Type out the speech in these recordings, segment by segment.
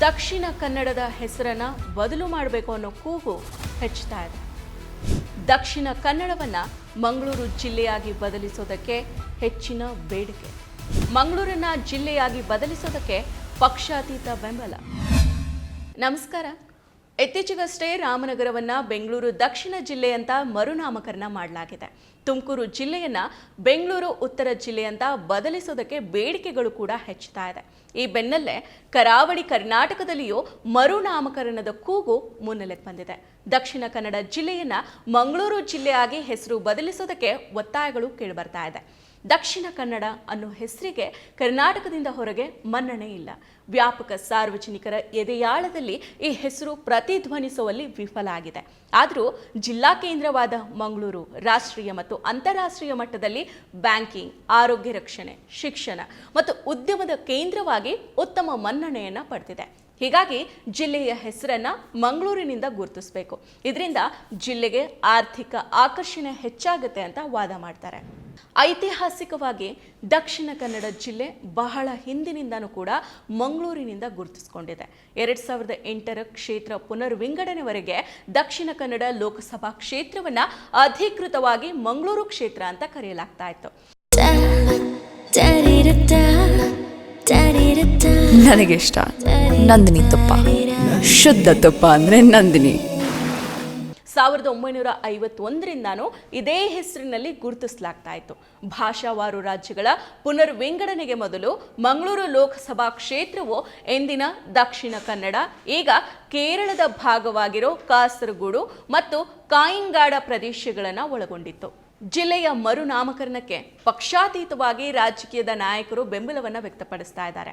ದಕ್ಷಿಣ ಕನ್ನಡದ ಹೆಸರನ್ನು ಬದಲು ಮಾಡಬೇಕು ಅನ್ನೋ ಕೂಗು ಹೆಚ್ಚುತ್ತಾ ಇದೆ. ದಕ್ಷಿಣ ಕನ್ನಡವನ್ನು ಮಂಗಳೂರು ಜಿಲ್ಲೆಯಾಗಿ ಬದಲಿಸೋದಕ್ಕೆ ಹೆಚ್ಚಿನ ಬೇಡಿಕೆ. ಮಂಗಳೂರನ್ನ ಜಿಲ್ಲೆಯಾಗಿ ಬದಲಿಸೋದಕ್ಕೆ ಪಕ್ಷಾತೀತ ಬೆಂಬಲ. ನಮಸ್ಕಾರ. ಇತ್ತೀಚೆಗಷ್ಟೇ ರಾಮನಗರವನ್ನ ಬೆಂಗಳೂರು ದಕ್ಷಿಣ ಜಿಲ್ಲೆ ಅಂತ ಮರುನಾಮಕರಣ ಮಾಡಲಾಗಿದೆ. ತುಮಕೂರು ಜಿಲ್ಲೆಯನ್ನ ಬೆಂಗಳೂರು ಉತ್ತರ ಜಿಲ್ಲೆ ಅಂತ ಬದಲಿಸೋದಕ್ಕೆ ಬೇಡಿಕೆಗಳು ಕೂಡ ಹೆಚ್ಚುತ್ತಾ ಇದೆ. ಈ ಬೆನ್ನಲ್ಲೇ ಕರಾವಳಿ ಕರ್ನಾಟಕದಲ್ಲಿಯೂ ಮರುನಾಮಕರಣದ ಕೂಗು ಮುನ್ನೆಲೆಗೆ ಬಂದಿದೆ. ದಕ್ಷಿಣ ಕನ್ನಡ ಜಿಲ್ಲೆಯನ್ನ ಮಂಗಳೂರು ಜಿಲ್ಲೆಯಾಗಿ ಹೆಸರು ಬದಲಿಸೋದಕ್ಕೆ ಒತ್ತಾಯಗಳು ಕೇಳಿಬರ್ತಾ ಇದೆ. ದಕ್ಷಿಣ ಕನ್ನಡ ಅನ್ನೋ ಹೆಸರಿಗೆ ಕರ್ನಾಟಕದಿಂದ ಹೊರಗೆ ಮನ್ನಣೆ ಇಲ್ಲ. ವ್ಯಾಪಕ ಸಾರ್ವಜನಿಕರ ಎದೆಯಾಳದಲ್ಲಿ ಈ ಹೆಸರು ಪ್ರತಿಧ್ವನಿಸುವಲ್ಲಿ ವಿಫಲ ಆಗಿದೆ. ಆದರೂ ಜಿಲ್ಲಾ ಕೇಂದ್ರವಾದ ಮಂಗಳೂರು ರಾಷ್ಟ್ರೀಯ ಮತ್ತು ಅಂತಾರಾಷ್ಟ್ರೀಯ ಮಟ್ಟದಲ್ಲಿ ಬ್ಯಾಂಕಿಂಗ್, ಆರೋಗ್ಯ ರಕ್ಷಣೆ, ಶಿಕ್ಷಣ ಮತ್ತು ಉದ್ಯಮದ ಕೇಂದ್ರವಾಗಿ ಉತ್ತಮ ಮನ್ನಣೆಯನ್ನು ಪಡೆದಿದೆ. ಹೀಗಾಗಿ ಜಿಲ್ಲೆಯ ಹೆಸರನ್ನ ಮಂಗಳೂರಿನಿಂದ ಗುರುತಿಸಬೇಕು. ಇದರಿಂದ ಜಿಲ್ಲೆಗೆ ಆರ್ಥಿಕ ಆಕರ್ಷಣೆ ಹೆಚ್ಚಾಗುತ್ತೆ ಅಂತ ವಾದ ಮಾಡ್ತಾರೆ. ಐತಿಹಾಸಿಕವಾಗಿ ದಕ್ಷಿಣ ಕನ್ನಡ ಜಿಲ್ಲೆ ಬಹಳ ಹಿಂದಿನಿಂದನೂ ಕೂಡ ಮಂಗಳೂರಿನಿಂದ ಗುರುತಿಸಿಕೊಂಡಿದೆ. ಎರಡ್ ಸಾವಿರದ ಎಂಟರ ಕ್ಷೇತ್ರ ಪುನರ್ವಿಂಗಡಣೆವರೆಗೆ ದಕ್ಷಿಣ ಕನ್ನಡ ಲೋಕಸಭಾ ಕ್ಷೇತ್ರವನ್ನ ಅಧಿಕೃತವಾಗಿ ಮಂಗಳೂರು ಕ್ಷೇತ್ರ ಅಂತ ಕರೆಯಲಾಗ್ತಾ ಇತ್ತು. ನನಗೆ ಇಷ್ಟ. ನಂದಿನಿ ತುಪ್ಪ. ಶುದ್ಧ ತುಪ್ಪ ಅಂದ್ರೆ ನಂದಿನಿ. ಸಾವಿರದ ಒಂಬೈನೂರ ಐವತ್ತೊಂದರಿಂದನೂ ಇದೇ ಹೆಸರಿನಲ್ಲಿ ಗುರುತಿಸಲಾಗ್ತಾ ಇತ್ತು ಭಾಷಾವಾರು ರಾಜ್ಯಗಳ ಪುನರ್ವಿಂಗಡಣೆಗೆ ಮೊದಲು ಮಂಗಳೂರು ಲೋಕಸಭಾ ಕ್ಷೇತ್ರವು ಎಂದಿನ ದಕ್ಷಿಣ ಕನ್ನಡ, ಈಗ ಕೇರಳದ ಭಾಗವಾಗಿರೋ ಕಾಸರಗೋಡು ಮತ್ತು ಕಾಯಿಂಗಾಡ ಪ್ರದೇಶಗಳನ್ನು ಒಳಗೊಂಡಿತ್ತು. ಜಿಲ್ಲೆಯ ಮರುನಾಮಕರಣಕ್ಕೆ ಪಕ್ಷಾತೀತವಾಗಿ ರಾಜಕೀಯದ ನಾಯಕರು ಬೆಂಬಲವನ್ನು ವ್ಯಕ್ತಪಡಿಸ್ತಾ ಇದ್ದಾರೆ.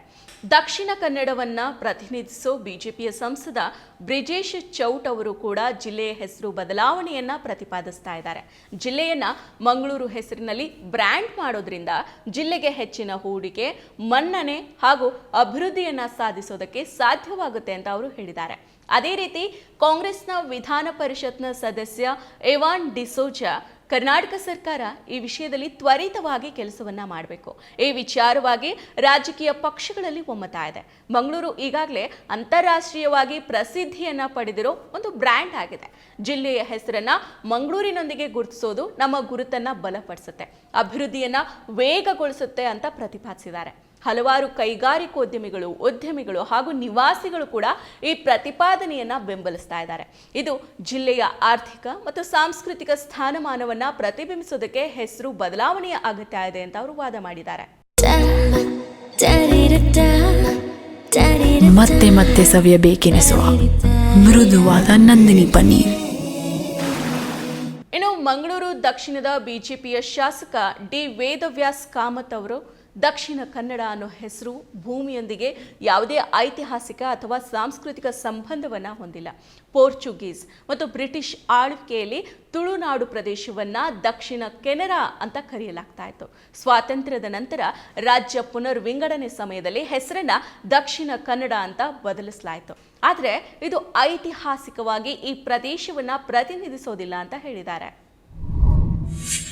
ದಕ್ಷಿಣ ಕನ್ನಡವನ್ನ ಪ್ರತಿನಿಧಿಸೋ ಬಿಜೆಪಿಯ ಸಂಸದ ಬ್ರಿಜೇಶ್ ಚೌಟ್ ಅವರು ಕೂಡ ಜಿಲ್ಲೆಯ ಹೆಸರು ಬದಲಾವಣೆಯನ್ನ ಪ್ರತಿಪಾದಿಸ್ತಾ ಇದ್ದಾರೆ. ಜಿಲ್ಲೆಯನ್ನ ಮಂಗಳೂರು ಹೆಸರಿನಲ್ಲಿ ಬ್ರ್ಯಾಂಡ್ ಮಾಡೋದ್ರಿಂದ ಜಿಲ್ಲೆಗೆ ಹೆಚ್ಚಿನ ಹೂಡಿಕೆ, ಮನ್ನಣೆ ಹಾಗೂ ಅಭಿವೃದ್ಧಿಯನ್ನ ಸಾಧಿಸೋದಕ್ಕೆ ಸಾಧ್ಯವಾಗುತ್ತೆ ಅಂತ ಅವರು ಹೇಳಿದ್ದಾರೆ. ಅದೇ ರೀತಿ ಕಾಂಗ್ರೆಸ್ನ ವಿಧಾನ ಪರಿಷತ್ನ ಸದಸ್ಯ ಎವಾನ್ ಡಿಸೋಜಾ ಕರ್ನಾಟಕ ಸರ್ಕಾರ ಈ ವಿಷಯದಲ್ಲಿ ತ್ವರಿತವಾಗಿ ಕೆಲಸವನ್ನ ಮಾಡಬೇಕು. ಈ ವಿಚಾರವಾಗಿ ರಾಜಕೀಯ ಪಕ್ಷಗಳಲ್ಲಿ ಒಮ್ಮತ ಇದೆ. ಮಂಗಳೂರು ಈಗಾಗಲೇ ಅಂತಾರಾಷ್ಟ್ರೀಯವಾಗಿ ಪ್ರಸಿದ್ಧಿಯನ್ನ ಪಡೆದಿರೋ ಒಂದು ಬ್ರ್ಯಾಂಡ್ ಆಗಿದೆ. ಜಿಲ್ಲೆಯ ಹೆಸರನ್ನ ಮಂಗಳೂರಿನೊಂದಿಗೆ ಗುರುತಿಸೋದು ನಮ್ಮ ಗುರುತನ್ನ ಬಲಪಡಿಸುತ್ತೆ. ಅಭಿವೃದ್ಧಿಯನ್ನ ವೇಗಗೊಳಿಸುತ್ತೆ ಅಂತ ಪ್ರತಿಪಾದಿಸಿದ್ದಾರೆ. ಹಲವಾರು ಕೈಗಾರಿಕೋದ್ಯಮಿಗಳು, ಉದ್ಯಮಿಗಳು ಹಾಗೂ ನಿವಾಸಿಗಳು ಕೂಡ ಈ ಪ್ರತಿಪಾದನೆಯನ್ನ ಬೆಂಬಲಿಸ್ತಾ ಇದ್ದಾರೆ. ಇದು ಜಿಲ್ಲೆಯ ಆರ್ಥಿಕ ಮತ್ತು ಸಾಂಸ್ಕೃತಿಕ ಸ್ಥಾನಮಾನವನ್ನ ಪ್ರತಿಬಿಂಬಿಸೋದಕ್ಕೆ ಹೆಸರು ಬದಲಾವಣೆಯ ಅಗತ್ಯ ಇದೆ ಅಂತ ಅವರು ವಾದ ಮಾಡಿದ್ದಾರೆ. ಮತ್ತೆ ಮತ್ತೆ ಸವಿಯಬೇಕೆನಿಸುವ ಮೃದುವಾದ ನಂದಿನಿ ಪನ್ನೀರ್. ಇನ್ನು ಮಂಗಳೂರು ದಕ್ಷಿಣದ ಬಿಜೆಪಿಯ ಶಾಸಕ ಡಿ ವೇದವ್ಯಾಸ್ ಕಾಮತ್ ಅವರು ದಕ್ಷಿಣ ಕನ್ನಡ ಅನ್ನೋ ಹೆಸರು ಭೂಮಿಯೊಂದಿಗೆ ಯಾವುದೇ ಐತಿಹಾಸಿಕ ಅಥವಾ ಸಾಂಸ್ಕೃತಿಕ ಸಂಬಂಧವನ್ನು ಹೊಂದಿಲ್ಲ. ಪೋರ್ಚುಗೀಸ್ ಮತ್ತು ಬ್ರಿಟಿಷ್ ಆಳ್ವಿಕೆಯಲ್ಲಿ ತುಳುನಾಡು ಪ್ರದೇಶವನ್ನು ದಕ್ಷಿಣ ಕೆನರಾ ಅಂತ ಕರೆಯಲಾಗ್ತಾ ಇತ್ತು. ಸ್ವಾತಂತ್ರ್ಯದ ನಂತರ ರಾಜ್ಯ ಪುನರ್ವಿಂಗಡಣೆ ಸಮಯದಲ್ಲಿ ಹೆಸರನ್ನು ದಕ್ಷಿಣ ಕನ್ನಡ ಅಂತ ಬದಲಿಸಲಾಯಿತು. ಆದರೆ ಇದು ಐತಿಹಾಸಿಕವಾಗಿ ಈ ಪ್ರದೇಶವನ್ನು ಪ್ರತಿನಿಧಿಸೋದಿಲ್ಲ ಅಂತ ಹೇಳಿದ್ದಾರೆ.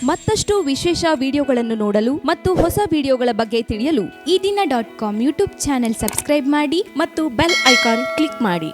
ಮತ್ತಷ್ಟು ವಿಶೇಷ ವಿಡಿಯೋಗಳನ್ನು ನೋಡಲು ಮತ್ತು ಹೊಸ ವಿಡಿಯೋಗಳ ಬಗ್ಗೆ ತಿಳಿಯಲು Ee Dina dot com YouTube channel subscribe ಮಾಡಿ ಮತ್ತು ಬೆಲ್ ಐಕಾನ್ ಕ್ಲಿಕ್ ಮಾಡಿ.